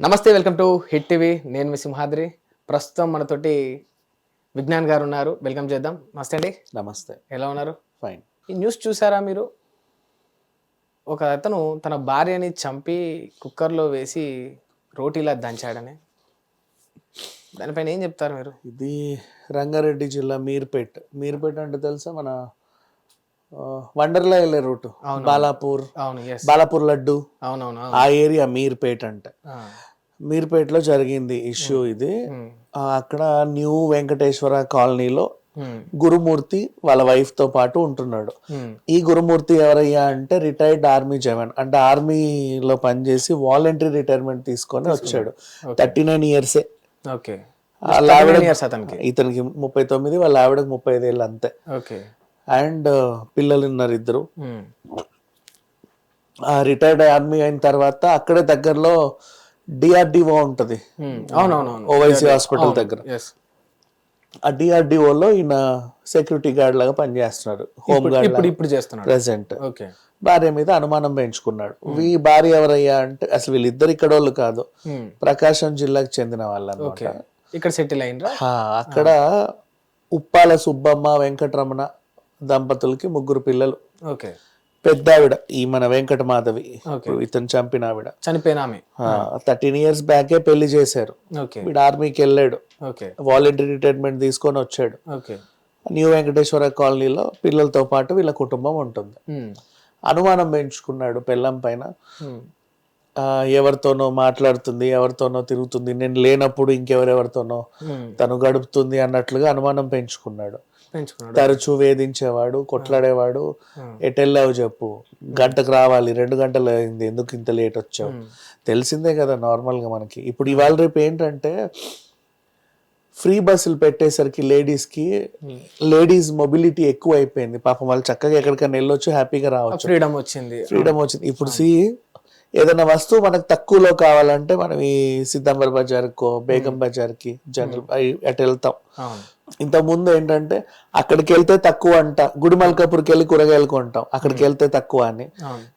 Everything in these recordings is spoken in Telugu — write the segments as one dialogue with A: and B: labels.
A: నమస్తే వెల్కమ్ టు హిట్ టీవీ. నేను మీ సింహాద్రి. ప్రస్తుతం మనతోటి విజ్ఞాన్ గారు ఉన్నారు. వెల్కమ్ చేద్దాం. నమస్తే అండి.
B: నమస్తే.
A: ఎలా ఉన్నారు?
B: ఫైన్
A: ఈ న్యూస్ చూసారా మీరు? ఒక అతను తన భార్యని చంపి కుక్కర్లో వేసి రోటీలా దంచాడని. దానిపైన ఏం చెప్తారు మీరు?
B: ఇది రంగారెడ్డి జిల్లా మీర్పేట్. మీర్పేట్ అంటే తెలుసా? మన వండర్లా వెళ్ళే రూట్. బాలాపూర్. బాలాపూర్ లడ్డు.
A: అవునవును అవును.
B: ఆ ఏరియా మీర్పేట్ అంటే. మీర్పేట్లో జరిగింది ఇష్యూ ఇది. అక్కడ న్యూ వెంకటేశ్వర కాలనీలో. గురుమూర్తి వాళ్ళ వైఫ్తో పాటు ఉంటున్నాడు. ఈ గురుమూర్తి ఎవరయ్యా అంటే రిటైర్డ్ ఆర్మీ జవాన్. అంటే ఆర్మీలో పనిచేసి వాలంటరీ రిటైర్మెంట్ తీసుకొని వచ్చాడు. థర్టీ నైన్ ఇయర్సే.
A: ఓకే.
B: ఇతనికి ముప్పై తొమ్మిది వాళ్ళ ఆవిడకి ముప్పై ఐదు ఏళ్ళు అంతే.
A: ఓకే.
B: అండ్ పిల్లలు ఉన్నారు ఇద్దరు. రిటైర్డ్ ఆర్మీ అయిన తర్వాత అక్కడే దగ్గరలో డిఆర్డిఓ ఉంటది. ఓవైసీ హాస్పిటల్ దగ్గర. ఆ డిఆర్డిఓలో ఈయన సెక్యూరిటీ గార్డ్ లాగా పనిచేస్తున్నాడు హోమ్ గార్డ్
A: ఇప్పుడు ఇప్పుడు చేస్తున్నాడు.
B: ప్రెసెంట్. భార్య మీద అనుమానం పెంచుకున్నాడు. ఈ భార్య ఎవరయ్యా అంటే అసలు వీళ్ళిద్దరు ఇక్కడ వాళ్ళు కాదు. ప్రకాశం జిల్లాకు చెందిన వాళ్ళు
A: ఇక్కడ సెటిల్ అయినరా
B: అక్కడ ఉప్పాల సుబ్బమ్మ వెంకటరమణ దంపతులకి ముగ్గురు పిల్లలు.
A: ఓకే.
B: పెద్ద ఆవిడ ఈ మన వెంకట మాధవి. ఇతను చంపిన ఆవిడ
A: చనిపోయిన ఆమె.
B: థర్టీన్ ఇయర్స్ బ్యాకే పెళ్ళి చేశారు. వీడు ఆర్మీకి వెళ్ళాడు.
A: ఓకే.
B: వాలంటరీ రిటైర్మెంట్ తీసుకొని వచ్చాడు.
A: ఓకే.
B: న్యూ వెంకటేశ్వర కాలనీలో పిల్లలతో పాటు వీళ్ళ కుటుంబం ఉంటుంది. అనుమానం పెంచుకున్నాడు పెళ్ళం పైన. ఎవరితోనో మాట్లాడుతుంది ఎవరితోనో తిరుగుతుంది. నేను లేనప్పుడు ఇంకెవరెవరితోనో. తను గడుపుతుంది అన్నట్లుగా అనుమానం పెంచుకున్నాడు. తరచూ వేధించేవాడు కొట్లాడేవాడు. ఎటెళ్ళావు చెప్పు. గంటకు రావాలి రెండు గంటలు అయింది ఎందుకు ఇంత లేట్ వచ్చావు. తెలిసిందే కదా నార్మల్గా మనకి. ఇప్పుడు ఇవాళ రేపు ఏంటంటే ఫ్రీ బస్సులు పెట్టేసరికి లేడీస్కి లేడీస్ మొబిలిటీ ఎక్కువ అయిపోయింది పాపం వాళ్ళు చక్కగా ఎక్కడికైనా వెళ్ళొచ్చు హ్యాపీగా రావచ్చు.
A: ఫ్రీడమ్ వచ్చింది.
B: ఫ్రీడమ్ వచ్చింది. ఇప్పుడు సి ఏదైనా వస్తువు మనకు తక్కువలో కావాలంటే మనం ఈ సిద్ధంబర్ బజార్కో బేగం బజార్కి జనరల్ అటు వెళ్తాం.
A: అవును
B: ఇంత ముందు ఏంటంటే అక్కడికి వెళ్తే తక్కువ అంట. గుడిమల్కాపూర్కి వెళ్ళి కూరగాయలు కొంటాం. అక్కడికి వెళ్తే తక్కువ అని.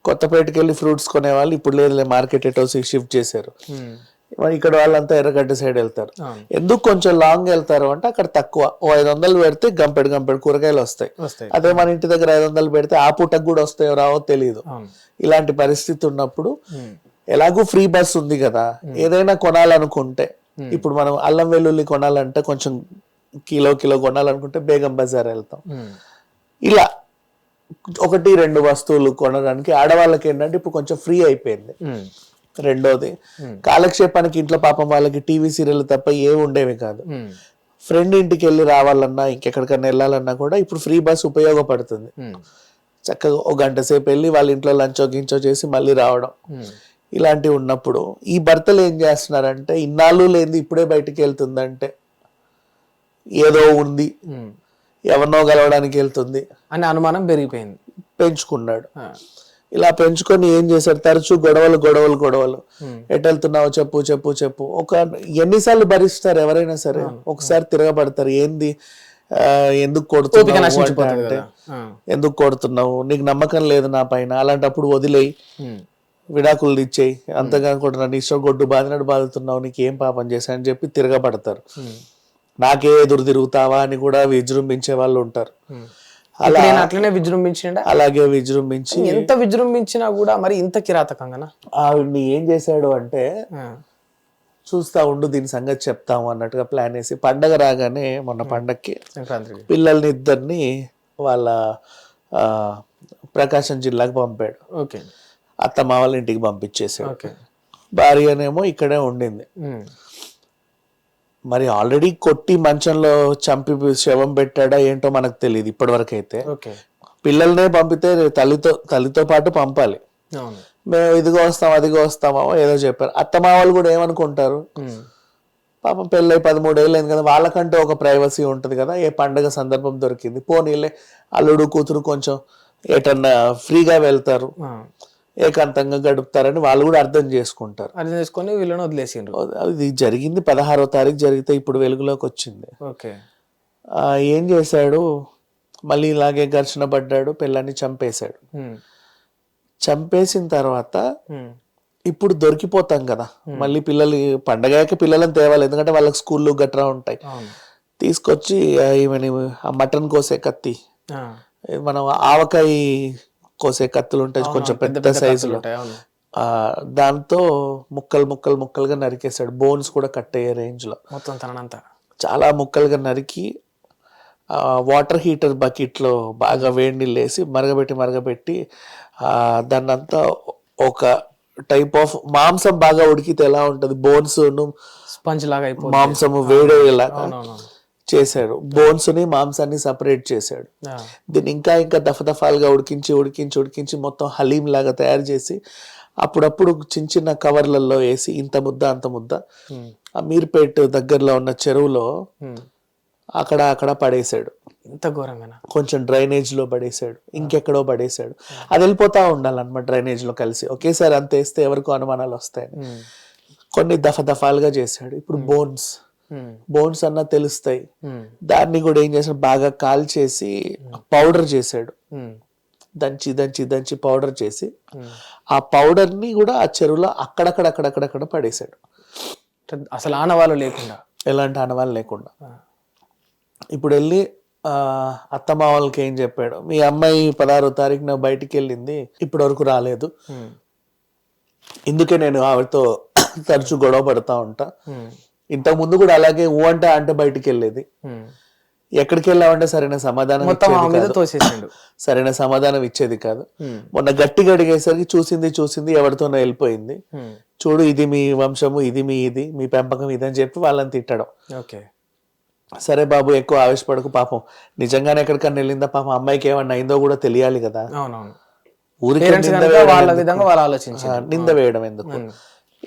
B: కొత్తపేటకి వెళ్ళి ఫ్రూట్స్ కొనేవాళ్ళు. ఇప్పుడు లేదులే మార్కెట్ ఎటో షిఫ్ట్ చేశారు. ఇక్కడ వాళ్ళంతా ఎర్రగడ్డ సైడ్ వెళ్తారు. ఎందుకు కొంచెం లాంగ్ వెళ్తారు అంటే అక్కడ తక్కువ. ఓ ఐదు వందలు పెడితే గంపెడు గంపెడు కూరగాయలు వస్తాయి. అదే మన ఇంటి దగ్గర ఐదు వందలు పెడితే ఆ పూటకు కూడా వస్తాయో రావో తెలియదు ఇలాంటి పరిస్థితి ఉన్నప్పుడు. ఎలాగూ ఫ్రీ బస్ ఉంది కదా. ఏదైనా కొనాలనుకుంటే ఇప్పుడు మనం అల్లం వెల్లుల్లి కొనాలంటే కొంచెం కిలో కిలో కొనాలనుకుంటే బేగం బజార్ వెళ్తాం
A: ఉమ్.
B: ఇలా ఒకటి రెండు వస్తువులు కొనడానికి ఆడవాళ్ళకి ఏంటంటే ఇప్పుడు కొంచెం ఫ్రీ అయిపోయింది
A: ఉమ్.
B: రెండోది కాలక్షేపానికి ఇంట్లో పాపం వాళ్ళకి టీవీ సీరియల్ తప్ప ఏ ఉండేవి కాదు. ఫ్రెండ్ ఇంటికి వెళ్ళి రావాలన్నా ఇంకెక్కడికైనా వెళ్ళాలన్నా కూడా ఇప్పుడు ఫ్రీ బస్ ఉపయోగపడుతుంది. చక్కగా ఒక గంట సేపు వెళ్ళి వాళ్ళ ఇంట్లో లంచో గించో చేసి మళ్ళీ రావడం. ఇలాంటివి ఉన్నప్పుడు ఈ భర్తలు ఏం చేస్తున్నారంటే ఇన్నాళ్ళు లేనిది ఇప్పుడే బయటికి వెళ్తుందంటే ఏదో ఉంది. ఎవరినో కలవడానికి వెళ్తుంది.
A: అనే అనుమానం పెరిగిపోయింది.
B: పెంచుకున్నాడు. ఇలా పెంచుకొని ఏం చేశారు తరచూ గొడవలు గొడవలు గొడవలు.
A: ఉమ్.
B: ఎటు వెళ్తున్నావు చెప్పు చెప్పు చెప్పు. ఒక ఎన్నిసార్లు భరిస్తారు ఎవరైనా సరే. ఒకసారి తిరగబడతారు. ఏంది? ఎందుకు కొడుతున్నావు అంటే. ఎందుకు కొడుతున్నావు? నీకు నమ్మకం లేదు నా పైన. అలాంటప్పుడు వదిలేయి. విడాకులు ఇచ్చేయి అంతగా కూడా నన్ను ఇష్టం గొడ్డు బాధినట్టు బాధుతున్నావు నీకు ఏం పాపం చేశా అని చెప్పి తిరగబడతారు. నాకే ఎదురు తిరుగుతావా అని కూడా విజృంభించే వాళ్ళు ఉంటారు. అలా
A: నేను అట్లనే విజృంభించిండా?
B: అలాగే విజృంభించి
A: ఎంత విజృంభించినా కూడా మరి ఇంత కిరాతకంగానా?
B: ఆవిడ్ని ఏం చేశాడు అంటే. చూస్తా ఉండు దీని సంగతి చెప్తాము అన్నట్టుగా ప్లాన్ వేసి పండగ రాగానే మొన్న పండక్కి
A: సంక్రాంతికి.
B: పిల్లల్ని ఇద్దరిని వాళ్ళ ఆ, ప్రకాశం జిల్లాకు పంపాడు.
A: ఓకే.
B: అత్త మావల ఇంటికి పంపించేసాడు
A: ఓకే.
B: భార్యనేమో ఇక్కడే ఉండింది. మరి ఆల్రెడీ కొట్టి మంచంలో చంపి శవం పెట్టాడా ఏంటో మనకు తెలియదు ఇప్పటివరకు అయితే
A: ఓకే.
B: పిల్లల్నే పంపితే తల్లితో తల్లితో పాటు పంపాలి. మేము ఇదిగో వస్తాం అదిగో వస్తామో ఏదో చెప్పారు. అత్తమావలు కూడా ఏమనుకుంటారు. పాపం పెళ్ళై పదమూడేళ్ళు అయింది కదా వాళ్ళకంటే ఒక ప్రైవసీ ఉంటుంది కదా ఏ పండగ సందర్భం దొరికింది. పోనీలే అల్లుడు కూతురు కొంచెం ఎటన్నా ఫ్రీగా వెళ్తారు. ఏకాంతంగా గడుపుతారని వాళ్ళు కూడా అర్థం చేసుకుంటారు.
A: అర్థం చేసుకొని వీళ్ళని వదిలేసిండ్రు.
B: ఇది జరిగింది పదహారో తారీఖు జరిగితే ఇప్పుడు వెలుగులోకి వచ్చింది.
A: ఓకే.
B: ఏం చేశాడు? మళ్ళీ ఇలాగే ఘర్షణ పడ్డాడు పిల్లాన్ని చంపేశాడు. చంపేసిన తర్వాత. ఇప్పుడు దొరికిపోతాం కదా. మళ్ళీ పిల్లలు పండగకి పిల్లలను తేవాలి ఎందుకంటే వాళ్ళకి స్కూళ్ళు గట్రా ఉంటాయి. తీసుకొచ్చి ఆ, ఈమెని ఆ మటన్ కోసే కత్తి. మనం ఆవకాయ కోసే కత్తులు ఉంటాయి కొంచెం
A: పెద్ద
B: సైజులో దాంతో ముక్కలు ముక్కలు ముక్కలుగా నరికేశాడు బోన్స్ కూడా కట్ అయ్యే రేంజ్లో.
A: మొత్తం తనంతా
B: చాలా ముక్కలుగా నరికి ఆ, వాటర్ హీటర్ బకెట్లో బాగా వేడి నీళ్ళు వేసి మరగబెట్టి మరగబెట్టి ఆ, దాన్నంతా ఒక టైప్ ఆఫ్ మాంసం బాగా ఉడికితే ఎలా ఉంటుంది? బోన్స్
A: స్పంజ్ లాగా
B: మాంసము వేడేలాగా చేశాడు. బోన్స్ని మాంసాన్ని సపరేట్ చేశాడు. దీన్ని ఇంకా ఇంకా దఫదఫాలుగా ఉడికించి ఉడికించి ఉడికించి మొత్తం హలీం లాగా తయారు చేసి అప్పుడప్పుడు చిన్న చిన్న కవర్లలో వేసి ఇంత ముద్ద అంత ముద్ద. ఆ మీర్పేట్ దగ్గరలో ఉన్న చెరువులో. అక్కడ అక్కడ పడేశాడు.
A: ఇంత ఘోరంగానా?
B: కొంచెం డ్రైనేజ్లో పడేశాడు ఇంకెక్కడో పడేశాడు. అది వెళ్ళిపోతా ఉండాలన్నమాట డ్రైనేజ్లో కలిసి. ఒకేసారి అంత వేస్తే ఎవరికో అనుమానాలు వస్తాయని.
A: ఉమ్.
B: కొన్ని దఫదఫాలుగా చేశాడు. ఇప్పుడు బోన్స్. బోన్స్ అన్న తెలుస్తాయి
A: ఉమ్.
B: దాన్ని కూడా ఏం చేశాడు బాగా కాల్చేసి పౌడర్ చేశాడు
A: ఉమ్.
B: దంచి దంచి దంచి పౌడర్ చేసి. ఆ పౌడర్ని కూడా ఆ చెరువులో అక్కడక్కడ అక్కడక్కడ పడేశాడు
A: అసలు ఆనవాళ్ళు లేకుండా
B: ఎలాంటి ఆనవాళ్ళు లేకుండా
A: ఆ.
B: ఇప్పుడు వెళ్ళి ఆ, అత్తమ్మ వాళ్ళకి ఏం చెప్పాడు మీ అమ్మాయి పదహారో తారీఖున బయటికి వెళ్ళింది ఇప్పటి వరకు రాలేదు. ఇందుకే నేను ఆవిడతో తరచూ గొడవ పడతా ఉంటా. ఇంతకు ముందు కూడా అలాగే ఊ అంటే అంటే బయటికి వెళ్ళేది. ఎక్కడికి వెళ్ళామంటే సరైన సమాధానం.
A: తోసేసిండు.
B: సరైన సమాధానం ఇచ్చేది కాదు. మొన్న గట్టిగా అడిగేసరికి చూసింది చూసింది ఎవరితోనో వెళ్ళిపోయింది. చూడు ఇది మీ వంశము ఇది మీ ఇది మీ పెంపకం ఇది అని చెప్పి వాళ్ళని తిట్టడం.
A: ఓకే.
B: సరే బాబు ఎక్కువ ఆవేశపడకు పాపం. నిజంగానే ఎక్కడికన్నా వెళ్ళిందా పాపం అమ్మాయికి ఏమన్నా అయిందో కూడా తెలియాలి కదా. ఊరికే నింద వేయడం ఎందుకు?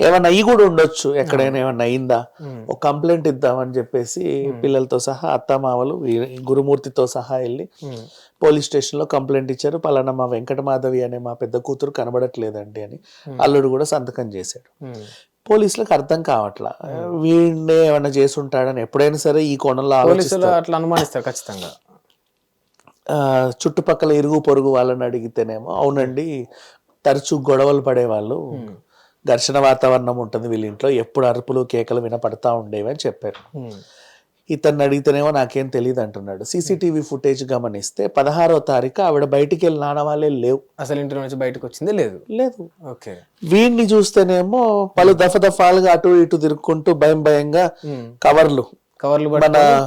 B: ఏమన్నా అయ్యి కూడా ఉండొచ్చు. ఎక్కడైనా ఏమన్నా అయిందా. ఒక కంప్లైంట్ ఇద్దామని చెప్పేసి పిల్లలతో సహా అత్తమామలు ఈ- గురుమూర్తితో సహా వెళ్ళి. పోలీస్ స్టేషన్లో కంప్లైంట్ ఇచ్చారు. పలానా మా వెంకటమాధవి అనే మా పెద్ద కూతురు కనబడట్లేదండి అని అల్లుడు కూడా సంతకం చేశాడు. పోలీసులకు అర్థం కావట్లా. వీడినే ఏమన్నా చేసుంటాడని ఎప్పుడైనా సరే ఈ కోణంలో ఆలోచిస్తారు.
A: అట్లా అనుమానిస్తారు ఖచ్చితంగా.
B: చుట్టుపక్కల ఇరుగు పొరుగు వాళ్ళని అడిగితేనేమో అవునండి తరచూ గొడవలు పడేవాళ్ళు. ఘర్షణ వాతావరణం ఉంటుంది వీళ్ళ ఇంట్లో ఎప్పుడు అరుపులు కేకలు వినపడతా ఉండేవి అని చెప్పారు. ఇతన్ని అడిగితేనేమో నాకేం తెలియదు అంటున్నాడు. సీసీటీవీ ఫుటేజ్ గమనిస్తే పదహారో తారీఖు ఆవిడ బయటికి వెళ్ళిన ఆనవాళ్ళే లేవు.
A: అసలు ఇంటి నుంచి బయటకు వచ్చింది లేదు?
B: లేదు.
A: ఓకే.
B: వీడిని చూస్తేనేమో పలు దఫదఫాలుగా అటు ఇటు తిరుక్కుంటూ భయం భయంగా. కవర్లు.
A: కవర్లు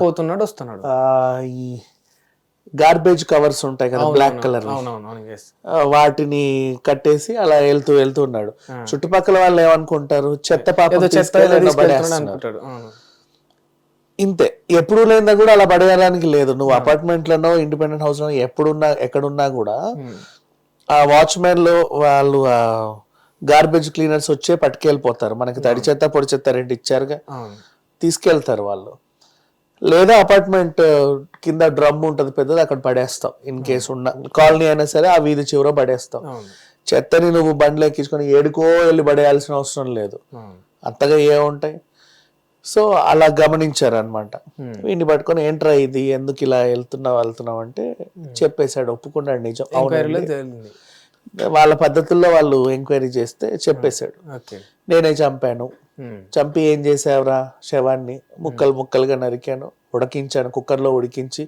A: పోతున్నాడు వస్తున్నాడు.
B: గార్బేజ్ కవర్స్ ఉంటాయి కదా బ్లాక్ కలర్. వాటిని కట్టేసి అలా వెళ్తూ వెళ్తూ ఉన్నాడు. చుట్టుపక్కల వాళ్ళు ఏమనుకుంటారు? చెత్త పాప. ఇంతే. ఎప్పుడు లేదా కూడా అలా పడేయడానికి లేదు. నువ్వు అపార్ట్మెంట్ లోనో ఇండిపెండెంట్ హౌస్లో ఎప్పుడున్నా ఎక్కడున్నా కూడా. ఆ వాచ్మెన్లో వాళ్ళు గార్బేజ్ క్లీనర్స్ వచ్చే పట్టుకెళ్ళిపోతారు. మనకి తడి చెత్త పొడి చెత్త రెండు ఇచ్చారుగా. తీసుకెళ్తారు వాళ్ళు. లేదా అపార్ట్మెంట్ కింద డ్రమ్ ఉంటది పెద్దది అక్కడ పడేస్తాం. ఇన్ కేసు ఉన్న కాలనీ అయినా సరే ఆ వీధి చివర పడేస్తాం. చెత్తని నువ్వు బండ్లు ఎక్కించుకొని ఏడుకో వెళ్ళి పడేయాల్సిన అవసరం లేదు.
A: అవును
B: అంతగా ఏముంటాయి సో అలా గమనించారు అనమాట
A: Hmm.
B: వీడిని పట్టుకొని ఏంట్రా ఇది? ఎందుకు ఇలా వెళ్తున్నావు వెళ్తున్నావు అంటే చెప్పేశాడు ఒప్పుకున్నాడు నిజం. అవునండి. వాళ్ళ పద్ధతుల్లో వాళ్ళు ఎంక్వైరీ చేస్తే చెప్పేశాడు. నేనే చంపాను. చంపి ఏం చేసావురా? శవాన్ని ముక్కలు ముక్కలుగా నరికాను. ఉడికించాను. కుక్కర్లో ఉడికించి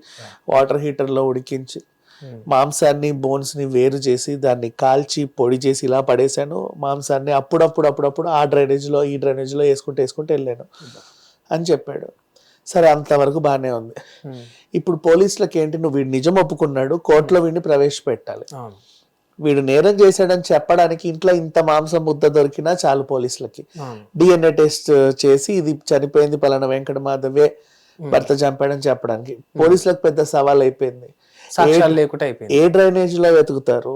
B: వాటర్ హీటర్లో ఉడికించి
A: Hmm.
B: మాంసాన్ని బోన్స్ని వేరు చేసి దాన్ని కాల్చి పొడి చేసి ఇలా పడేశాను. మాంసాన్ని అప్పుడప్పుడు అప్పుడప్పుడు ఆ డ్రైనేజ్లో ఈ డ్రైనేజ్లో వేసుకుంటూ వేసుకుంటూ వెళ్ళాను అని చెప్పాడు. సరే అంతవరకు బాగానే ఉంది. ఇప్పుడు పోలీసులకు ఏంటి నువ్వు వీడు నిజం ఒప్పుకున్నాడు. కోర్టులో వీడిని ప్రవేశపెట్టాలి. వీడు నేరం చేశాడని చెప్పడానికి ఇంట్లో ఇంత మాంసం ముద్ద దొరికినా చాలు పోలీసులకి. డిఎన్ఏ టెస్ట్ చేసి ఇది చనిపోయింది పలానా వెంకట మాధవే భర్త చంపాడని చెప్పడానికి. పోలీసులకు పెద్ద సవాల్ అయిపోయింది. ఏ డ్రైనేజ్లో వెతుకుతారు?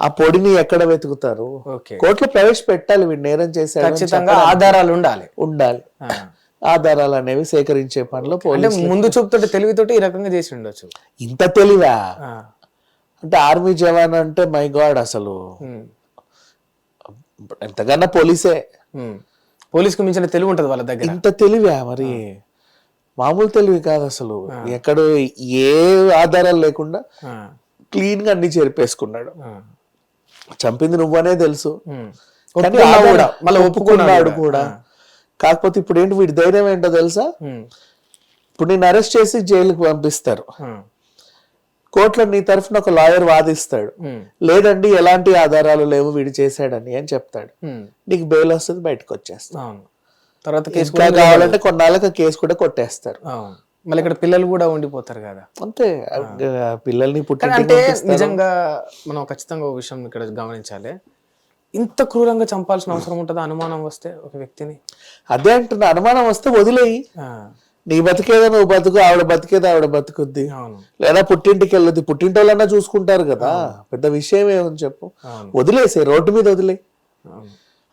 B: ఆ పొడిని ఎక్కడ వెతుకుతారు?
A: ఓకే.
B: కోర్టులో ప్రవేశపెట్టాలి వీడు నేరం చేశాడు
A: ఆధారాలు ఉండాలి.
B: ఉండాలి. ఆధారాలు అనేవి సేకరించే పనిలో
A: ముందు చూపుతోటి తెలివితోటి ఈ రకంగా చేసి ఉండొచ్చు.
B: ఇంత తెలివా. అంటే ఆర్మీ జవాన్ అంటే మై గాడ్ అసలు. ఎంతకన్నా పోలీసే.
A: పోలీసుకు మించిన తెలివి ఉంటది వాళ్ళ దగ్గర.
B: ఇంత తెలివా మరి? మామూలు తెలివి కాదు అసలు. ఎక్కడ ఏ ఆధారాలు లేకుండా. క్లీన్గా అన్ని చెరిపేసుకున్నాడు. చంపింది నువ్వనే తెలుసు.
A: మళ్ళీ
B: ఒప్పుకున్నాడు కూడా. కాకపోతే ఇప్పుడు ఏంటి వీడి ధైర్యం ఏంటో తెలుసా? ఇప్పుడు నేను అరెస్ట్ చేసి జైలుకి పంపిస్తారు. కోర్టులో నీ తరఫున ఒక లాయర్ వాదిస్తాడు. లేదండి ఎలాంటి ఆధారాలు లేవు వీడు చేశాడని అని చెప్తాడు. నీకు బెయిల్ వస్తుంది బయటకు వచ్చేస్తాడు.
A: అవును. తర్వాత కేసు
B: కావాలంటే కొన్నాళ్ళకి కేసు కూడా కొట్టేస్తారు.
A: మళ్ళీ ఇక్కడ పిల్లలు కూడా ఉండిపోతారు కదా.
B: అంతే. పిల్లల్ని
A: అంటే నిజంగా మనం ఖచ్చితంగా ఒక విషయం ఇక్కడ గమనించాలి. ఇంత క్రూరంగా చంపాల్సిన అవసరం ఉంటుందా? అనుమానం వస్తే ఒక వ్యక్తిని?
B: అదే అంటున్నా అనుమానం వస్తే వదిలేయి. నీ బతికేదో నువ్వు బతుకు ఆవిడ బతికేదో ఆవిడ బతుకుద్ది. లేదా పుట్టింటికి వెళ్ళొద్ది పుట్టింటి వాళ్ళన్నా చూసుకుంటారు కదా. పెద్ద విషయం ఏమని చెప్పు. వదిలేసే రోడ్డు మీద వదిలే.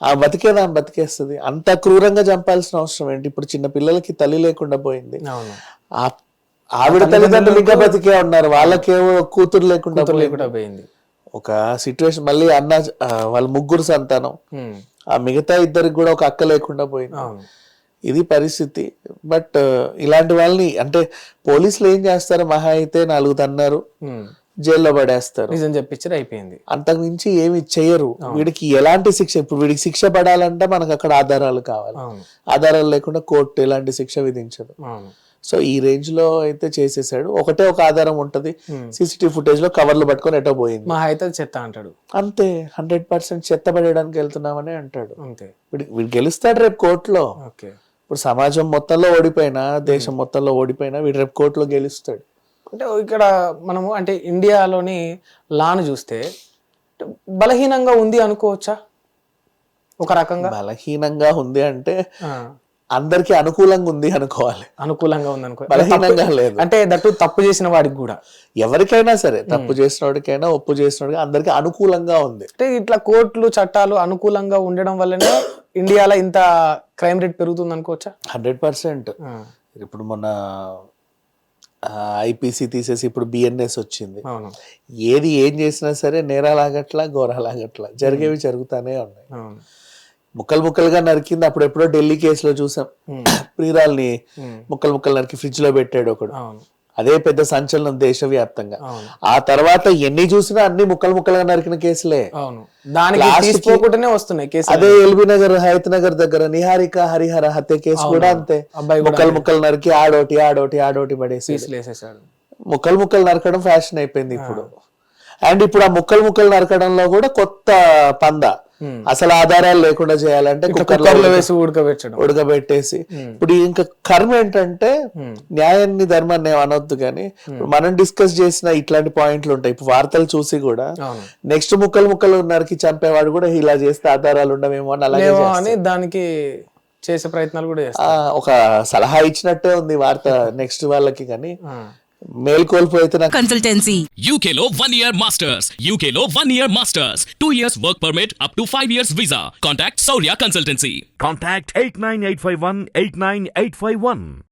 B: ఆ బతికేదా బతికేస్తుంది. అంత క్రూరంగా చంపాల్సిన అవసరం ఏంటి? ఇప్పుడు చిన్న పిల్లలకి తల్లి లేకుండా పోయింది. ఆవిడ తల్లిదండ్రులు ఇంకా బతికే ఉన్నారు. వాళ్ళకేమో కూతురు లేకుండా.
A: లేకుండా పోయింది.
B: ఒక సిచ్యువేషన్ మళ్ళీ అన్న వాళ్ళ ముగ్గురు సంతానం. ఆ మిగతా ఇద్దరికి కూడా ఒక అక్క లేకుండా పోయింది. ఇది పరిస్థితి. బట్ ఇలాంటి వాళ్ళని అంటే పోలీసులు ఏం చేస్తారు? మహా అయితే నాలుగు తన్నారు. జైల్లో పడేస్తారు.
A: నిజం చెప్పించారు అయిపోయింది.
B: అంతకు మించి ఏమి చేయరు. వీడికి ఎలాంటి శిక్ష ఇప్పుడు వీడికి శిక్ష పడాలంటే మనకు అక్కడ ఆధారాలు కావాలి. ఆధారాలు లేకుండా కోర్టు ఎలాంటి శిక్ష విధించదు. సో ఈ రేంజ్లో అయితే చేసేసాడు. ఒకటే ఒక ఆధారం ఉంటది. సీసీటీవీ ఫుటేజ్లో కవర్లు పట్టుకొని ఎటో పోయింది.
A: మా అయితే చెత్త అంటాడు.
B: అంతే. హండ్రెడ్ పర్సెంట్ చెత్త పడేయడానికి వెళ్తున్నామని అంటాడు.
A: అంతే.
B: వీడు వీడు గెలుస్తాడు రేపు కోర్టులో.
A: ఓకే.
B: ఇప్పుడు సమాజం మొత్తంలో ఓడిపోయినా దేశం మొత్తంలో ఓడిపోయినా వీడు రేపు కోర్టులో గెలుస్తాడు.
A: అంటే ఇక్కడ మనము అంటే ఇండియాలోని లాను చూస్తే బలహీనంగా ఉంది అనుకోవచ్చా? ఒక రకంగా?
B: బలహీనంగా ఉంది అంటే అందరికి అనుకూలంగా ఉంది అనుకోవాలి.
A: అనుకూలంగా ఉంది అనుకో
B: బలహీనంగా లేదు.
A: అంటే దట్టు తప్పు చేసిన వాడికి కూడా.
B: ఎవరికైనా సరే తప్పు చేసినోడికైనా ఒప్పు చేసినోడికి అందరికి అనుకూలంగా ఉంది.
A: అంటే ఇట్లా కోర్టులు చట్టాలు అనుకూలంగా ఉండడం వల్లనే ఇండియాలో ఇంత క్రైమ్ రేట్ పెరుగుతుంది అనుకోవచ్చా?
B: Hundred percent. ఇప్పుడు మొన్న ఐపీసీ తీసేసి ఇప్పుడు బిఎన్ఎస్ వచ్చింది. ఏది ఏం చేసినా సరే నేరాలాగట్లా ఘోరాలాగట్లా జరిగేవి జరుగుతానే ఉన్నాయి. ముక్కలు ముక్కలుగా నరికింది. అప్పుడు ఎప్పుడో ఢిల్లీ కేసులో చూసాం.
A: ఉమ్,
B: ప్రియురాల్ని
A: ఉమ్,
B: ముక్కలు ముక్కలు నరికి ఫ్రిడ్జ్లో పెట్టాడు ఒకడు. అదే పెద్ద సంచలనం దేశవ్యాప్తంగా. ఆ తర్వాత ఎన్ని చూసినా అన్ని ముక్కలు ముక్కలుగా నరికిన కేసులే.
A: దానికి వస్తున్నాయి
B: అదే ఎల్బీ నగర్ హయత్ నగర్ దగ్గర నిహారిక హరిహర హత్య కేసు కూడా అంతే. ముక్కలు ముక్కలు నరికి ఆడోటి ఆడోటి ఆడోటి పడేసి ముక్కలు ముక్కలు నరకడం ఫ్యాషన్ అయిపోయింది ఇప్పుడు. అండ్ ఇప్పుడు ఆ ముక్కలు ముక్కలు నరకడంలో కూడా కొత్త పంద.
A: Hmm.
B: అసలు ఆధారాలు లేకుండా చేయాలంటే కుక్కర్లో
A: వేసి ఉడకబెట్టడం.
B: ఉడకబెట్టేసి. ఇప్పుడు ఇంకా కర్మ ఏంటంటే
A: Hmm.
B: న్యాయాన్ని ధర్మాన్ని అనొద్దు కానీ మనం డిస్కస్ చేసిన ఇట్లాంటి పాయింట్లు ఉంటాయి. ఇప్పుడు వార్తలు చూసి కూడా నెక్స్ట్ ముక్కలు ముక్కలు నరికి చంపేవాడు కూడా ఇలా చేస్తే ఆధారాలు ఉండవేమో అని అలాగే.
A: అని దానికి చేసే ప్రయత్నాలు కూడా
B: ఒక సలహా ఇచ్చినట్టే ఉంది వార్త నెక్స్ట్ వాళ్ళకి కానీ. మేల్కొల్పు అయితే నాకు
C: consultancy.
D: UK Law 1 Year Masters. UK Law 1 Year Masters. 2 years work permit up to 5 years visa. Contact Saurya Consultancy.
E: Contact 89851 89851.